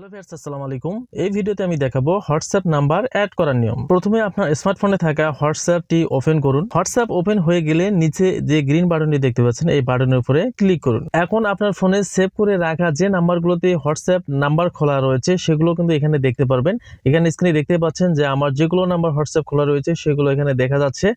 Hello viewers আসসালামু আলাইকুম। এই ভিডিওতে আমি দেখাবো হোয়াটসঅ্যাপ নাম্বার অ্যাড করার নিয়ম। প্রথমে আপনার স্মার্টফোনে থাকা হোয়াটসঅ্যাপটি ওপেন করুন। হোয়াটসঅ্যাপ ওপেন হয়ে গেলে নিচে যে গ্রিন বাটনটি দেখতে পাচ্ছেন, এই বাটনের উপরে ক্লিক করুন। এখন আপনার ফোনে সেভ করে রাখা যে নাম্বারগুলোতে হোয়াটসঅ্যাপ নাম্বার খোলা রয়েছে, সেগুলো কিন্তু এখানে দেখতে পারবেন। এখানে স্ক্রিনে দেখতে পাচ্ছেন যে আমার যেগুলো নাম্বার হোয়াটসঅ্যাপ খোলা রয়েছে, সেগুলো এখানে দেখা যাচ্ছে।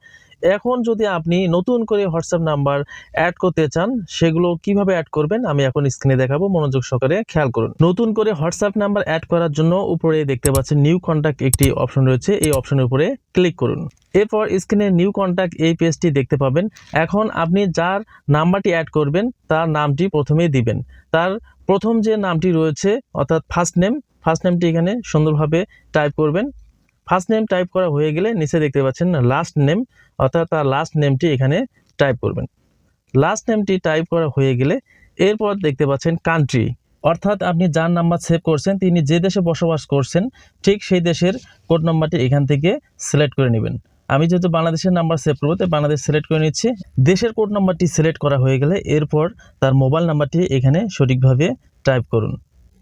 এখন যদি আপনি নতুন করে হোয়াটসঅ্যাপ নাম্বার অ্যাড করতে চান, সেগুলো কীভাবে অ্যাড করবেন আমি এখন স্ক্রিনে দেখাবো, মনোযোগ সহকারে খেয়াল করুন। নতুন করে হোয়াটসঅ্যাপ নাম্বার অ্যাড করার জন্য উপরে দেখতে পাচ্ছেন নিউ কন্ট্যাক্ট একটি অপশন রয়েছে, এই অপশনের উপরে ক্লিক করুন। এরপর স্ক্রিনে নিউ কন্ট্যাক্ট এই পেজটি দেখতে পাবেন। এখন আপনি যার নাম্বারটি অ্যাড করবেন, তার নামটি প্রথমেই দিবেন। তার প্রথম যে নামটি রয়েছে, অর্থাৎ ফার্স্ট নেম ফার্স্ট নেমটি এখানে সুন্দরভাবে টাইপ করবেন। ফার্স্ট নেম টাইপ করা হয়ে গেলে নিচে দেখতে পাচ্ছেন লাস্ট নেম অর্থাৎ তার লাস্ট নেমটি এখানে টাইপ করবেন। লাস্ট নেমটি টাইপ করা হয়ে গেলে এরপর দেখতে পাচ্ছেন কান্ট্রি অর্থাৎ আপনি যার নাম্বার সেভ করছেন, তিনি যে দেশে বসবাস করছেন, ঠিক সেই দেশের কোড নাম্বারটি এখান থেকে সিলেক্ট করে নেবেন। আমি যেহেতু বাংলাদেশের নাম্বার সেভ করব, তাই বাংলাদেশ সিলেক্ট করে নিচ্ছি। দেশের কোড নাম্বারটি সিলেক্ট করা হয়ে গেলে এরপর তার মোবাইল নাম্বারটি এখানে সঠিকভাবে টাইপ করুন।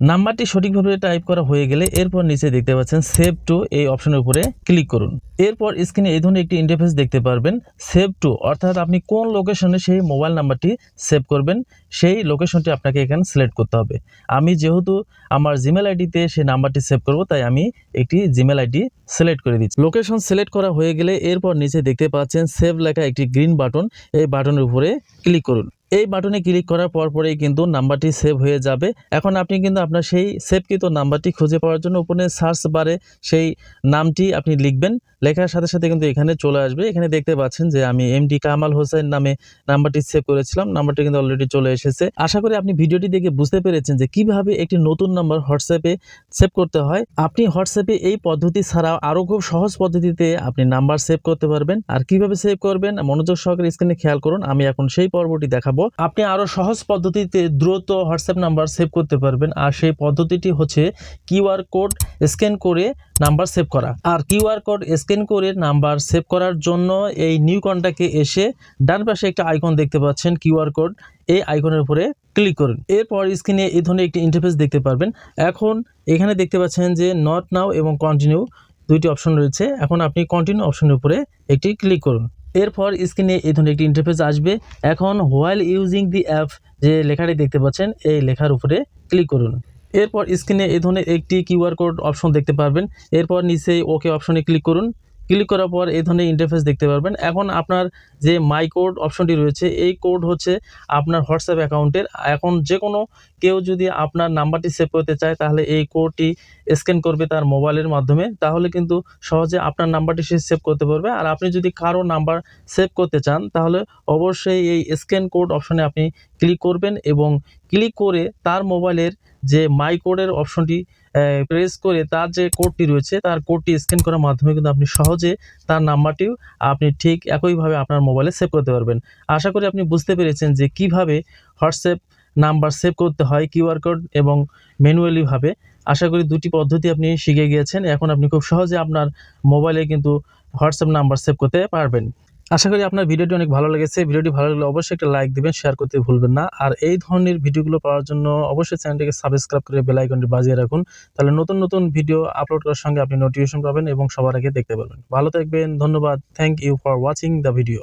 নাম্বারটি সঠিকভাবে টাইপ করা হয়ে গেলে এরপর নিচে দেখতে পাচ্ছেন সেভ টু এই অপশনের উপরে ক্লিক করুন। এরপর স্ক্রিনে এই ধরনের একটি ইন্টারফেস দেখতে পারবেন সেভ টু অর্থাৎ আপনি কোন লোকেশনে সেই মোবাইল নাম্বারটি সেভ করবেন, সেই লোকেশনটি আপনাকে এখানে সিলেক্ট করতে হবে। আমি যেহেতু আমার জিমেল আইডিতে সেই নাম্বারটি সেভ করব, তাই আমি একটি জিমেল আইডি সিলেক্ট করে দিচ্ছি। লোকেশন সিলেক্ট করা হয়ে গেলে এরপর নিচে দেখতে পাচ্ছেন সেভ লেখা একটি গ্রিন বাটন এই বাটনের উপরে ক্লিক করুন। এই বাটনে ক্লিক করার পর পরেই কিন্তু নাম্বারটি সেভ হয়ে যাবে। এখন আপনি কিন্তু আপনার সেই সেভকৃত নাম্বারটি খুঁজে পাওয়ার জন্য উপরে সার্চ বারে সেই নামটি আপনি লিখবেন। লেখার সাথে সাথে কিন্তু এখানে চলে আসবে। এখানে দেখতে পাচ্ছেন যে আমি এমডি কামাল হোসেন নামে নাম্বারটি সেভ করেছিলাম। নাম্বারটি কিন্তু অলরেডি চলে এসেছে। আশা করি আপনি ভিডিওটি দেখে বুঝতে পেরেছেন যে কীভাবে একটি নতুন নাম্বার হোয়াটসঅ্যাপে সেভ করতে হয়। আপনি হোয়াটসঅ্যাপে এই পদ্ধতি ছাড়াও আরও খুব সহজ পদ্ধতিতে আপনি নাম্বার সেভ করতে পারবেন। আর কীভাবে সেভ করবেন? মনোযোগ সহকারে স্ক্রিনে খেয়াল করুন। আমি এখন সেই পর্বটি দেখাবো। আপনি আরও সহজ পদ্ধতিতে দ্রুত হোয়াটসঅ্যাপ নাম্বার সেভ করতে পারবেন। আর সেই পদ্ধতিটি হচ্ছে কিউআর কোড স্ক্যান করে নাম্বার সেভ করা। আর কিউআর কোড স্ক্যান করে নাম্বার সেভ করার জন্য এই নিউ কন্ট্যাক্টে এসে ডান পাশে একটা আইকন দেখতে পাচ্ছেন কিউআর কোড। এই আইকনের উপরে ক্লিক করুন। এরপর স্ক্রিনে এই ধরনের একটি ইন্টারফেস দেখতে পারবেন। এখন এখানে দেখতে পাচ্ছেন যে নট নাও এবং কন্টিনিউ দুইটি অপশন রয়েছে। এখন আপনি কন্টিনিউ অপশনের উপরে একটি ক্লিক করুন। এরপর স্ক্রিনে এই ধরনের একটি ইন্টারফেস আসবে। এখন হোয়াইল ইউজিং দি অ্যাপ যে লেখাটি দেখতে পাচ্ছেন, এই লেখার উপরে ক্লিক করুন। এরপর স্ক্রিনে এই ধরনের একটি কিউআর কোড অপশন দেখতে পারবেন। এরপর নিচে ওকে অপশনে ক্লিক করুন। ক্লিক করার পর এই ধরনের ইন্টারফেস দেখতে পারবেন। এখন আপনার যে মাই কোড অপশনটি রয়েছে, এই কোড হচ্ছে আপনার হোয়াটসঅ্যাপ অ্যাকাউন্টের এখন যে কোনো কেউ যদি আপনার নাম্বারটি সেভ করতে চায়, তাহলে এই কোডটি স্ক্যান করবে তার মোবাইলের মাধ্যমে। তাহলে কিন্তু সহজে আপনার নাম্বারটি সে সেভ করতে পারবে। আর আপনি যদি কারও নাম্বার সেভ করতে চান, তাহলে অবশ্যই এই স্ক্যান কোড অপশনে আপনি ক্লিক করবেন এবং ক্লিক করে তার মোবাইলের যে মাই কোডের অপশনটি প্রেস করে তার যে কোডটি রয়েছে, তার কোডটি স্ক্যান করার মাধ্যমে কিন্তু আপনি সহজে তার নাম্বারটিও আপনি ঠিক একইভাবে আপনার মোবাইলে সেভ করতে পারবেন। আশা করি আপনি বুঝতে পেরেছেন যে কীভাবে হোয়াটসঅ্যাপ নাম্বার সেভ করতে হয় কিউআর কোড এবং ম্যানুয়ালিভাবে আশা করি দুটি পদ্ধতি আপনি শিখে গিয়েছেন। এখন আপনি খুব সহজে আপনার মোবাইলে কিন্তু হোয়াটসঅ্যাপ নাম্বার সেভ করতে পারবেন। আশা করি আপনার ভিডিওটি অনেক ভালো লেগেছে। ভিডিওটি ভালো লাগলে অবশ্যই একটা লাইক দিবেন, শেয়ার করতে ভুলবেন না। আর এই ধরনের ভিডিওগুলো পাওয়ার জন্য অবশ্যই চ্যানেলটিকে সাবস্ক্রাইব করে বেলাইকনটি বাজিয়ে রাখুন। তাহলে নতুন নতুন ভিডিও আপলোড করার সঙ্গে আপনি নোটিফিকেশন পাবেন এবং সবার আগে দেখতে পাবেন ভালো থাকবেন, ধন্যবাদ। Thank you for watching the video